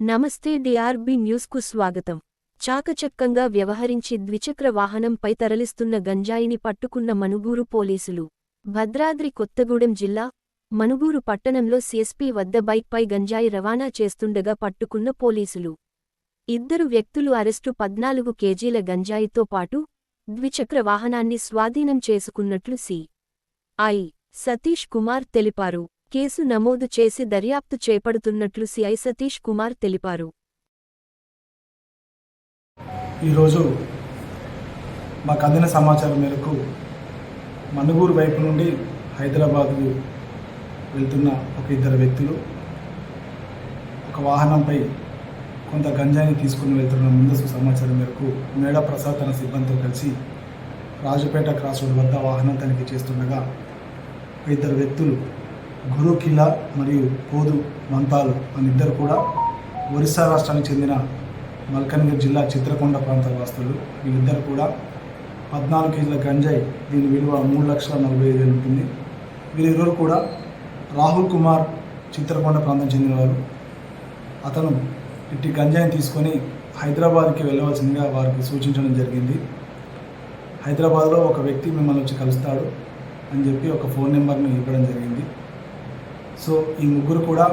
నమస్తే డిఆర్బి న్యూస్కు స్వాగతం. చాకచక్కంగా వ్యవహరించి ద్విచక్ర వాహనంపై తరలిస్తున్న గంజాయిని పట్టుకున్న మనుగూరు పోలీసులు. భద్రాద్రి కొత్తగూడెం జిల్లా మనుగూరు పట్టణంలో సిఎస్పీ వద్ద బైక్పై గంజాయి రవాణా చేస్తుండగా పట్టుకున్న పోలీసులు. ఇద్దరు వ్యక్తులు అరెస్టు పద్నాలుగు కేజీల గంజాయితో పాటు ద్విచక్ర వాహనాన్ని స్వాధీనం చేసుకున్నట్లు సి ఐ సతీష్ కుమార్ తెలిపారు. కేసు నమోదు చేసి దర్యాప్తు చేపడుతున్నట్లు సిఐ సతీష్ కుమార్ తెలిపారు. ఈరోజు మాకు అందిన సమాచారం మేరకు మనుగూరు వైపు నుండి హైదరాబాద్కు వెళ్తున్న ఒక ఇద్దరు వ్యక్తులు ఒక వాహనంపై కొంత గంజాయిని తీసుకుని వెళ్తున్న ముందస్తు సమాచారం మేరకు మేడ ప్రసాద్ తన సిబ్బందితో కలిసి రాజుపేట క్రాస్ రోడ్ వద్ద వాహనం తనిఖీ చేస్తుండగా ఇద్దరు వ్యక్తులు గురు మరియు పోదు మంతాలు అని ఇద్దరు కూడా ఒరిస్సా రాష్ట్రానికి చెందిన మల్కన్గిరి జిల్లా చిత్రకొండ ప్రాంత వాస్తులు వీళ్ళిద్దరు కూడా పద్నాలుగు కేజీల గంజాయి దీని విలువ మూడు లక్షల నలభై ఐదు వేలు ఉంటుంది. వీరిరువురు కూడా రాహుల్ కుమార్ చిత్రకొండ ప్రాంతం చెందినవారు. అతను ఇట్టి గంజాయిని తీసుకొని హైదరాబాద్కి వెళ్ళవలసిందిగా వారికి సూచించడం జరిగింది. హైదరాబాద్లో ఒక వ్యక్తి మిమ్మల్ని వచ్చి కలుస్తాడు అని చెప్పి ఒక ఫోన్ నెంబర్ని ఇవ్వడం జరిగింది. సో ఈ ముగ్గురు కూడా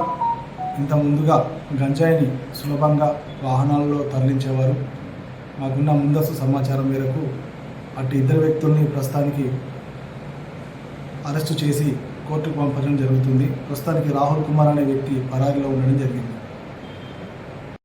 ఇంత ముందుగా గంజాయిని సులభంగా వాహనాలలో తరలించేవారు. మాకున్న ముందస్తు సమాచారం మేరకు అటు ఇద్దరు వ్యక్తుల్ని ప్రస్తుతానికి అరెస్టు చేసి కోర్టుకు పంపడం జరుగుతుంది. ప్రస్తుతానికి రాహుల్ కుమార్ అనే వ్యక్తి పరారీలో ఉండడం జరిగింది.